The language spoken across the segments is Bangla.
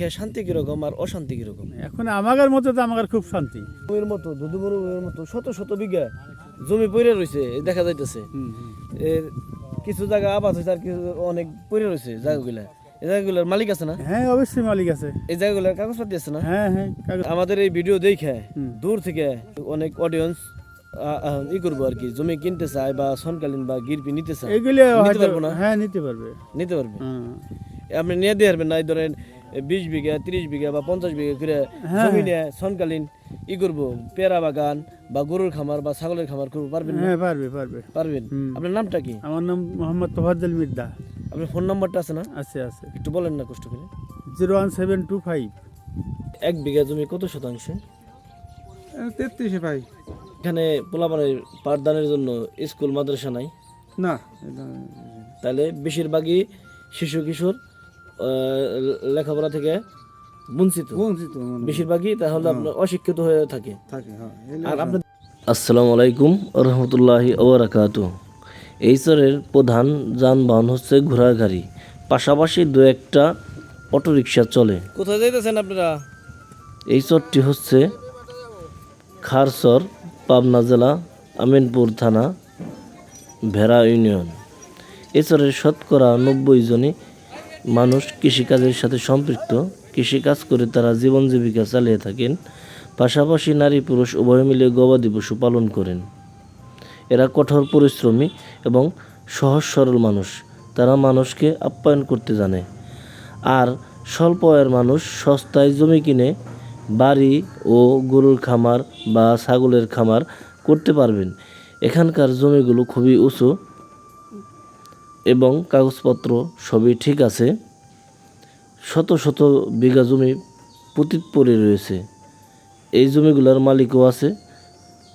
খেয়ে শান্তি কীরকম আর অশান্তি কীরকম? এখন আমাদের মতো তো আমার খুব শান্তি। জমির মতো দুধু মতো শত শত বিঘা জমি পড়ে রয়েছে দেখা যাইতেছে। এর কিছু জায়গা আবাদ হয়েছে আর কিছু অনেক পড়ে রয়েছে জায়গাগুলা। এই জায়গাগুলোর মালিক আছে না? হ্যাঁ অবশ্যই মালিক আছে। এই জায়গাগুলোর কাগজপাতি আছে না? হ্যাঁ হ্যাঁ আমাদের এই ভিডিও দেখে দূর থেকে অনেক অডিয়েন্স ই করব আর কি জমি কিনতে চায় বা সনকালীন বা গিরপি নিতে চায়। এগুলি নিতে পারব না? হ্যাঁ নিতে পারবে। নিতে পারবে। আপনি নিয়ে দিয়ে পারবেন না এই ধরেন বিশ বিঘা তিরিশ বিঘা বা পঞ্চাশ বিঘা করে হ্যাঁ, জমি নিয়ে সনকালীন ই করব পেয়ারা বাগান বা গরুর খামার বা ছাগলের খামার করব পারবেন হ্যাঁ পারবে পারবে। পারবেন? আপনার নামটা কি? আমার নাম মোহাম্মদ তোফাজ্জল মির্দা আপনার ফোন নাম্বারটা আছে না? আছে আছে। একটু বলেন না কষ্ট করে। Zero one seven two five. এক বিঘা জমি কত শতাংশ? তেত্রিশে পাই। এখানে পোলাপানের পাঠদানের জন্য স্কুল মাদ্রাসা নাই? না। তাহলে বেশিরভাগই শিশু কিশোর লেখাপড়া থেকে বঞ্চিত। বঞ্চিত বেশিরভাগই তাহলে আপনার অশিক্ষিত হয়ে থাকে। থাকে হ্যাঁ। আর আপনার আসসালামু আলাইকুম রহমতুল্লাহি ওবরাকাত। এই চরের প্রধান যানবাহন হচ্ছে ঘোড়াগাড়ি। পাশাপাশি দু একটা অটোরিকশা চলে। কোথায় যাইতেছেন আপনারা? এই চরটি হচ্ছে খারচর পাবনা জেলা আমিনপুর থানা ভেড়া ইউনিয়ন। এই চরের শতকরা নব্বই জনই মানুষ কৃষিকাজের সাথে সম্পৃক্ত। কৃষিকাজ করে তারা জীবন জীবিকা চালিয়ে থাকেন। পাশাপাশি নারী পুরুষ উভয় মিলে গবাদি পশু পালন করেন। এরা কঠোর পরিশ্রমী এবং সহজ সরল মানুষ। তারা মানুষকে আপ্যায়ন করতে জানে। আর স্বল্প আয়ের মানুষ সস্তায় জমি কিনে বাড়ি ও গরুর খামার বা ছাগলের খামার করতে পারবেন। এখানকার জমিগুলো খুবই উঁচু এবং কাগজপত্র সবই ঠিক আছে। শত শত বিঘা জমি পতিত পড়ে রয়েছে। এই জমিগুলোর মালিকও আছে।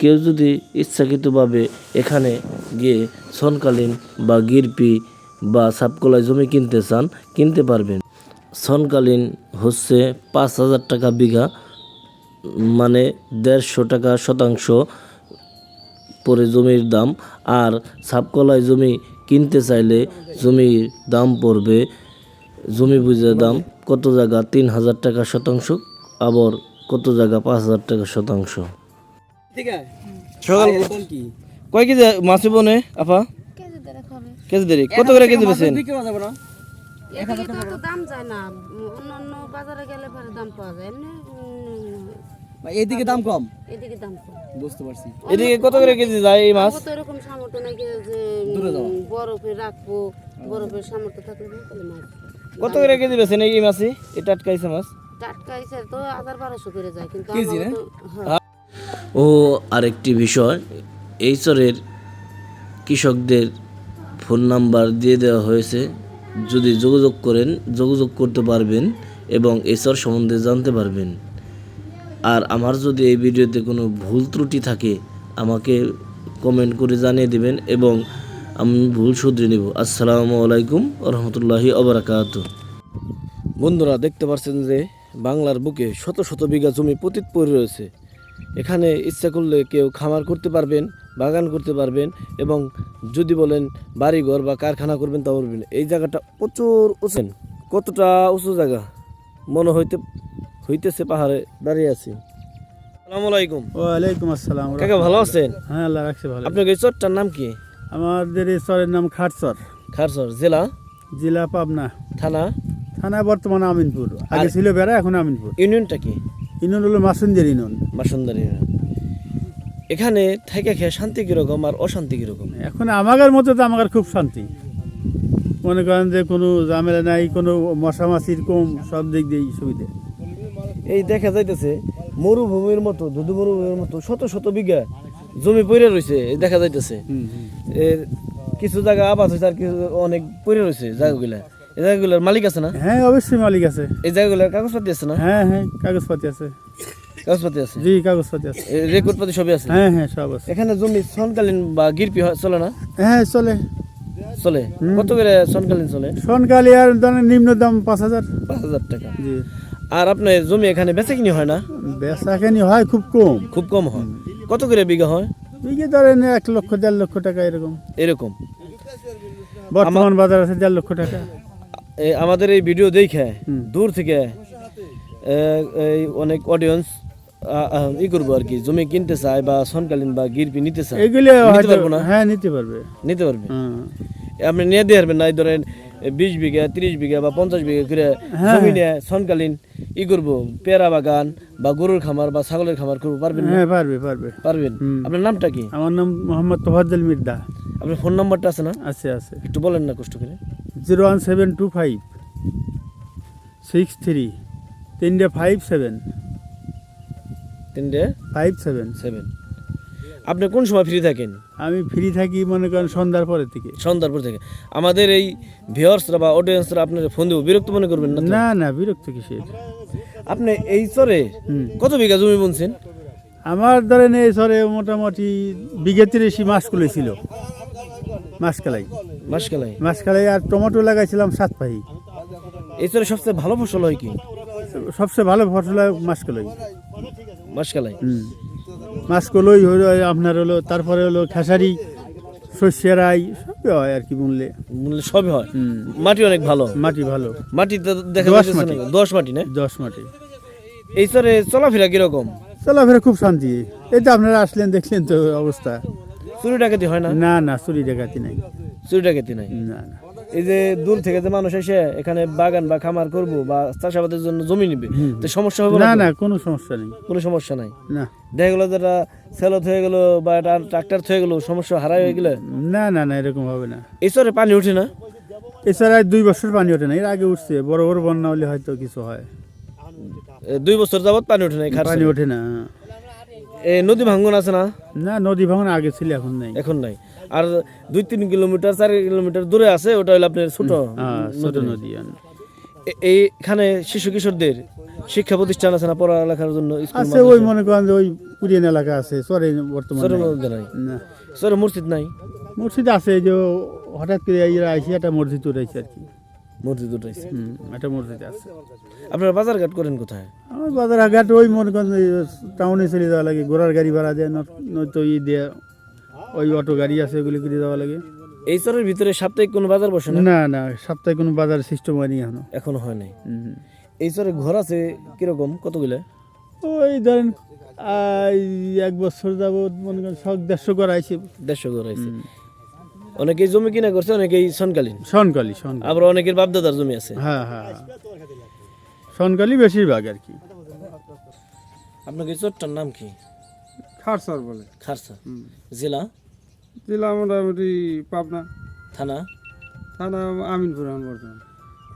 কেউ যদি ইচ্ছাকৃতভাবে এখানে গিয়ে সনকালীন বা গিরপি বা সাপকলায় জমি কিনতে চান, কিনতে পারবেন। সনকালীন হচ্ছে পাঁচ হাজার টাকা বিঘা মানে দেড়শো টাকা শতাংশ পরে জমির দাম। আর সাপকলায় জমি কিনতে চাইলে জমির দাম পড়বে। জমি বুঝে দাম কত জায়গা? তিন হাজার টাকা শতাংশ। আবার কত জায়গা? পাঁচ হাজার টাকা শতাংশ। সকাল কয় কেজি মাছ বনে আপা? কেজি দেরি কত করে কেজি বেছেন দাম যায় না। অন্যান্য বাজারে গেলে পরে দাম পাওয়া যায়। এদিকে দাম কম? এদিকে দাম কম। বুঝতে পারছি। এদিকে কত করে কেজি যায় এই মাছ? আমার তো এরকম সামর্থ্য নাই যে উম, বরফে রাখব বরফের সামর্থ্য থাকলে তাহলে মাছ কত করে কেজি বেছেন এই মাছই? এই টাটকাইছে মাছ। টাটকা হিসেবে তো হাজার বারোশো করে যায় কিন্তু তো হ্যাঁ। ও আরেকটি বিষয় এই চরের কৃষকদের ফোন নাম্বার দিয়ে দেওয়া হয়েছে। যদি যোগাযোগ করেন যোগাযোগ করতে পারবেন এবং এই চর সম্বন্ধে জানতে পারবেন। আর আমার যদি এই ভিডিওতে কোনো ভুল ত্রুটি থাকে, আমাকে কমেন্ট করে জানিয়ে দেবেন এবং আমি ভুল শুধরে নেব। আসসালামু আলাইকুম রহমতুল্লাহি অবরাকাত বন্ধুরা, দেখতে পাচ্ছেন যে বাংলার বুকে শত শত বিঘা জমি পতিত পড়ে রয়েছে। এখানে ইচ্ছা করলে কেউ খামার করতে পারবেন, বাগান করতে পারবেন এবং যদি বলেন বাড়িঘর বা কারখানা করবেন তা করবেন এই জায়গাটা প্রচুর উঁচু। কতটা উঁচু জায়গা? মনে হইতে হইতেছে পাহাড়ে। দাঁড়িয়ে আছি। আসসালামু আলাইকুম। ওয়ালাইকুম আসসালাম কাকা ভালো আছেন? হ্যাঁ আল্লাহ রাখছে ভালো। আপনার এই চরটার নাম কি? আমাদের এই চরের নাম খাটচর। খারসর জেলা? জেলা পাবনা। থানা? থানা বর্তমানে আমিনপুর। আগে ছিল বেড়া এখন আমিনপুর। ইউনিয়নটা কি? ইউনিয়ন হলো মাসুন্দের ইউনিয়ন। বাসুন্দারি এখানে থেকে খেয়ে শান্তি কীরকম আর অশান্তি কীরকম? এখন আমাদের মতো তো আমার খুব শান্তি। মনে করেন যে কোনো ঝামেলা নাই কোনো মশামাছির কম সব দিক দিয়ে সুবিধা। এই দেখা যাইতেছে মরুভূমির মতো দুধু মরুভূমির মতো শত শত বিঘা জমি পড়ে রয়েছে দেখা যাইতেছে। এর কিছু জায়গা আবাদ হয়েছে আর কিছু অনেক পড়ে রয়েছে জায়গাগুলা। এই জায়গাগুলোর মালিক আছে না? হ্যাঁ অবশ্যই মালিক আছে। এই জায়গাগুলোর কাগজপাতি আছে না? হ্যাঁ হ্যাঁ কাগজপাতি আছে। কাগজপাতি আছে? জি কাগজপাতি আছে। রেকর্ড পাতি সবই আছে? হ্যাঁ হ্যাঁ সব আছে। এখানে জমি সনকালীন বা গিরপি হয়- চলে না? হ্যাঁ চলে। চলে? কত করে সনকালীন চলে? সোনকালি আর নিম্ন দাম পাঁচ হাজার। পাঁচ হাজার টাকা। জি। আর আপনার জমি এখানে বেচা কিনি হয় না? বেচাখানি হয় খুব কম। খুব কম হয়। কত করে বিঘা হয়? বিঘে ধরেন এক লক্ষ দেড় লক্ষ টাকা এরকম। এরকম। বর্তমান বাজার আছে দেড় লক্ষ টাকা। আমাদের এই ভিডিও দেখে দূর থেকে এই অনেক অডিয়েন্স ই করব আর কি। জমি কিনতে চায় বা সনকালীন বা গিরপি নিতে চায়। এগুলো নিতে পারব না? হ্যাঁ নিতে পারবে। নিতে পারবে। আপনি নিয়ে দিয়ে পারবেন না এই ধরেন বিশ বিঘা তিরিশ বিঘা বা পঞ্চাশ বিঘা করে হ্যাঁ। জমি নিয়ে সনকালীন ই করব পেয়ারা বাগান বা গরুর খামার বা ছাগলের খামার করব পারবেন হ্যাঁ পারবে পারবে। পারবেন? আপনার নামটা কি? আমার নাম মোহাম্মদ তোফাজ্জল মির্দা। আপনার ফোন নাম্বারটা আছে না? আছে আছে। একটু বলেন না কষ্ট করে। Zero one seven two five six three তিনটে ফাইভ সেভেন। তিনটে ফাইভ সেভেন। সেভেন। আপনি কোন সময় ফ্রি থাকেন? আমি ফ্রি থাকি মনে করেন সন্ধ্যার পরের থেকে সন্ধ্যার পর থেকে। আমাদের এই ভিউয়ার্সরা বা অডিয়েন্সরা আপনার ফোন দেবো। বিরক্ত মনে করবেন না না না বিরক্ত কিসের? আপনি এই চরে। কত বিঘা জমি বুনছেন? আমার ধরেন এই সরে মোটামুটি বিঘে তিরিশি মাছ কুলেছিল। মাসকালাই মাসকালাই মাসকালাই আর টমেটো লাগাইছিলাম সাত পাহি। এই চরে সবচেয়ে ভালো ফসল হয় কি? সবচেয়ে ভালো ফসল হয় মাসকলাই মাসকালাই হুম মাসকলই হলো আপনার হলো তারপরে হলো খেসারি শস্যের আই সবই হয় আর কি বললে মূল্য সবই হয়? মাটি অনেক ভালো। মাটি ভালো। মাটি তো দেখা যাচ্ছে মাটি। দশ মাটি না? দশ মাটি। এই চরে চলাফেরা কীরকম? চলাফেরা খুব শান্তি। এই তো আপনারা আসলেন দেখলেন তো অবস্থা। চুরি ডাকাতি হয় না? না না চুরি ডাকাতি নাই। চুরি ডাকাতি নাই? না না। এই যে দূর থেকে যে মানুষ এসে এখানে বাগান বা খামার করব বা চাষাবাদের জন্য জমি নিবে তো সমস্যা হবে না না কোনো সমস্যা নেই। কোনো সমস্যা নাই? না। দেখা গেলো যেটা সেলত হয়ে গেল বা ট্রাক্টর হয়ে গেল সমস্যা হারাই হয়ে গেলে? না না না এরকম হবে না। চরে পানি ওঠে না? এছাড়া দুই বছর পানি ওঠে না এর আগে উঠছে বড় বড় বন্যা হলে হয়তো কিছু হয়। দুই বছর যাবত পানি ওঠে না পানি ওঠে না। এই নদী ভাঙ্গন আছে না? না নদী ভাঙন আগে ছিল এখন নাই। এখন নাই। আর দুই তিন কিলোমিটার চার কিলোমিটার দূরে আছে ওটা হলো আপনার ছোট হ্যাঁ ছোট নদী এইখানে শিশু কিশোরদের শিক্ষা প্রতিষ্ঠান আছে না পড়ালেখার জন্য আছে ওই মনে করেন যে ওই কুরিয়ান এলাকা আছে চরে বর্তমানে। চরে মসজিদ নাই? মসজিদ আছে এই যে হঠাৎ করে এরা আইসি একটা মসজিদ উঠাইছে আর কি। মসজিদ উঠাইছে? একটা মসজিদ আছে। আপনারা বাজার ঘাট করেন কোথায়? আমার বাজার ঘাট ওই মনে করেন টাউনে চলে যাওয়া লাগে ঘোড়ার গাড়ি ভাড়া দেয় নয়- নয়তো ই দিয়ে। ওই অটো গাড়ি আছে ওগুলি করে যাওয়া লাগে। এই চরের ভিতরে সাপ্তাহিক কোনো বাজার বসে না? না না সপ্তাহে কোনো বাজার সিস্টেম হয়নি এখনও। এখনও হয় নাই। এই চরে ঘর আছে কীরকম? কতগুলো? ওই ধরেন এক বছর যাবত মনে করেন শখ দেড়শো করাইছে দেড়শো ঘর আছে অনেকেই জমি কিনা করছে অনেকেই সনকালীন। সনকালি সনকালি। আবার অনেকের বাপদাদার জমি আছে। হ্যাঁ হ্যাঁ সনকালি বেশিরভাগ আর কি। আপনাকে চোরটার নাম কি? খারসর বলে। খারসা জেলা? জেলা মোটামুটি পাবনা। থানা? থানা আমিনপুর এখন বর্তমান।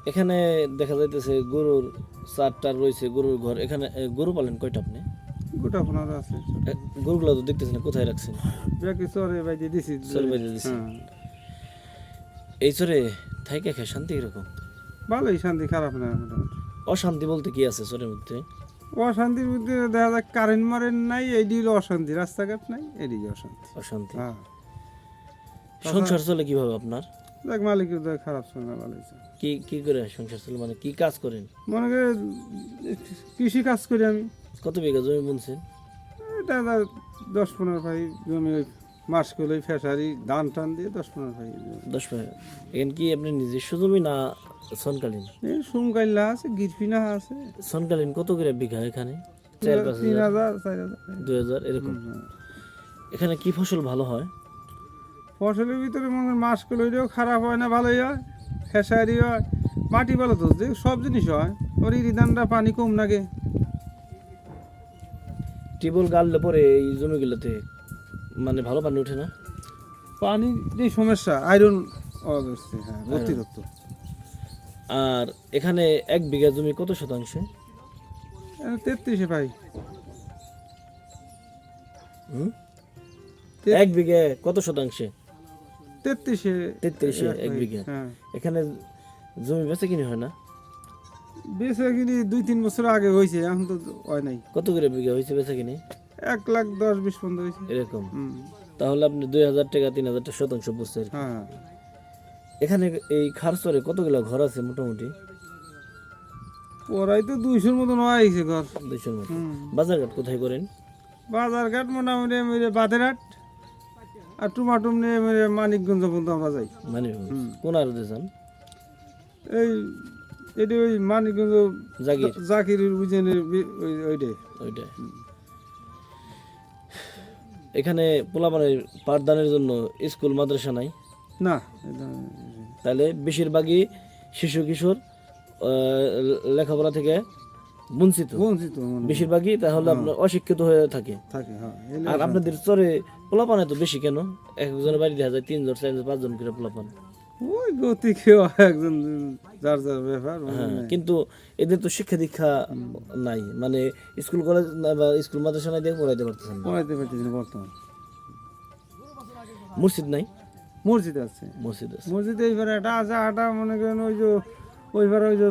এখানে দেখা যাইতেছে গরুর চারটার রয়েছে গরুর ঘর। এখানে এ, গরু পালেন কয়টা আপনি? গোটা ফোনার আছে। এ, গরুগুলো তো দেখতেছেন কোথায় রাখছেন? ব্যাকে চরে বাইতে দিছি। চরে বাইতে দিছি। হ্যাঁ। এই চরে থাইকে খেয়ে শান্তি কীরকম? ভালোই শান্তি খারাপ না মোটামুটি। অশান্তি বলতে কি আছে চরের মধ্যে? অশান্তির মধ্যে দেখা যাক কারেন্ট মারেন নাই হলো অশান্তি রাস্তাঘাট নাই এদিকে অশান্তি। অশান্তি। হ্যাঁ। সংসার চলে কীভাবে আপনার? দেখ মালিকের দেখ খারাপ চলে না ভালোই কি কি করে সংসার চলে? মানে কি কাজ করেন? মনে করে কৃষি কাজ করি আমি। কত বিঘা জমি বুনছেন? এটা দশ পনেরো ভাই জমি ওই মাস করলে ফেসারি ধান টান দিয়ে দশ পনেরো ভাই দশ বিঘা এখানে কি আপনি নিজস্ব জমি না সনকালীন? এই সুমকাইল্লা আছে গিরফিনা আছে। সনকালীন কত করে বিঘা এখানে? চার পাঁচ তিন হাজার চার হাজার। দুই হাজার এরকম? এখানে কি ফসল ভালো হয়? ফসলের ভিতরে মনে হয় মাস করলে খারাপ হয় না ভালোই হয়। খেসারি হয়। মাটি ভালো তো যে সব জিনিস হয়। ওর রিদানটা পানি কম লাগে। টিউবওয়েল গাড়লে পরে এই জমিগুলোতে মানে ভালো পানি ওঠে না? পানি যে সমস্যা। আয়রন হ্যাঁ অতিরিক্ত আর এখানে এক বিঘা জমি কত শতাংশে? তেত্রিশে হুম? এক বিঘা কত শতাংশে? তেত্রিশে। তেত্রিশে এক বিঘা। হ্যাঁ। এখানে জমি বেচে কিনে হয় না? বেশি কিনি দুই তিন বছর আগে হয়েছে এখন তো হয় নাই। কত করে বিঘা হয়েছে বেচে কিনে? এক লাখ দশ বিশ পর্যন্ত হয়েছে। এরকম। তাহলে আপনি দুই হাজার টাকা তিন হাজার টাকা শতাংশ আর হ্যাঁ। এখানে এই খারচরে কতগুলো ঘর আছে মোটামুটি? ওরাই তো দুইশোর মতন হয়েছে ঘর। দুইশোর মতো বাজারঘাট কোথায় করেন? বাজার ঘাট মোটামুটি মেরে বাতেরহাট আর টুমাটুম নিয়ে মেরে মানিকগঞ্জ পর্যন্ত আমরা যাই। মানে কোন আর যান? এই এটা ওই মানিকগঞ্জ জাগির জাকির উজেনের ওইটাই ওইটাই এখানে পোলাপানের পাঠদানের জন্য স্কুল মাদ্রাসা নাই? না। তাহলে বেশিরভাগই শিশু কিশোর আহ, লেখাপড়া থেকে বঞ্চিত। বঞ্চিত বেশিরভাগই তাহলে আপনার অশিক্ষিত হয়ে থাকে। হ্যাঁ। আর আপনাদের চরে পোলাপানে তো বেশি কেন? একজনের বাড়ি দেখা যায় তিনজন চারজন পাঁচজন করে পোলাপান। ওই গতি কেউ একজন যার যার ব্যাপার হ্যাঁ। কিন্তু এদের তো শিক্ষা দীক্ষা নাই। মানে স্কুল কলেজ বা স্কুল মাদ্রাসা নাই দিয়ে পড়াইতে পারতেছেন পড়াইতে পারতেছি না বর্তমান। মসজিদ নাই? মসজিদ আছে। মসজিদ আছে। মসজিদে এইবারে আছে আটা মনে করেন ওই যে ওইবারে ওই যে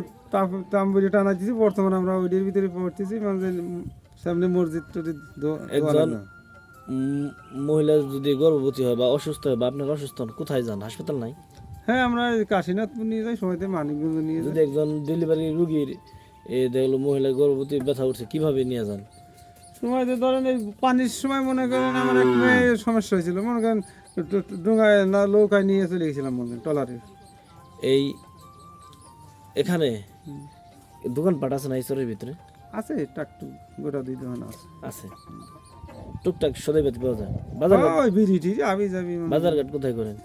তাম্বুরি টানা দিছি বর্তমানে আমরা ওইটির ভিতরে পড়তেছি মানে সামনে মসজিদ একজন মহিলা যদি গর্ভবতী হয় বা অসুস্থ হয় বা আপনার অসুস্থ হন কোথায় যান? হাসপাতাল নাই? হ্যাঁ আমরা এই কাশীনাথপুর নিয়ে যাই সময়তে মানিকগঞ্জ নিয়ে যাই। যদি একজন ডেলিভারি রুগীর এ দেখল মহিলা গর্ভবতী ব্যথা উঠছে কীভাবে নিয়ে যান? সময়তে ধরেন এই পানির সময় মনে করেন আমার এক মেয়ের সমস্যা হয়েছিল মনে করেন ডোঙায় না নৌকায় নিয়ে চলে গেছিলাম মনে করেন টলারে এই এখানে দোকানপাট আছে না ঈশ্বরের ভিতরে? আছে টাকটু গোটা দুই দোকান আছে। আছে। টুকটাক সদাই পাতি পাওয়া যায়। বাজার ওই বিড়ি টিড়ি আবি যাবি বাজার ঘাট কোথায় করেন?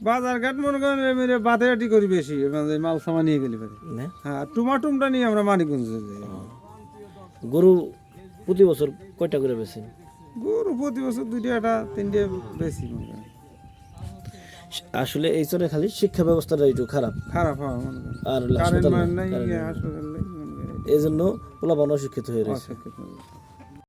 বাজার ঘাট মনে করেন বাতেরাটি করি বেশি মানে মাল সামা নিয়ে গেলি পারে হ্যাঁ টুমাটুমটা নিয়ে আমরা মানিকগঞ্জে যাই। গরু প্রতি বছর কয়টা করে বেছেন গরু প্রতি বছর দুইটা একটা তিনটে বেশি মনে করেন। আসলে এই চরে খালি শিক্ষা ব্যবস্থাটা একটু খারাপ। খারাপ আর হাসপাতাল এই জন্য পোলাপান অশিক্ষিত হয়ে রয়েছে।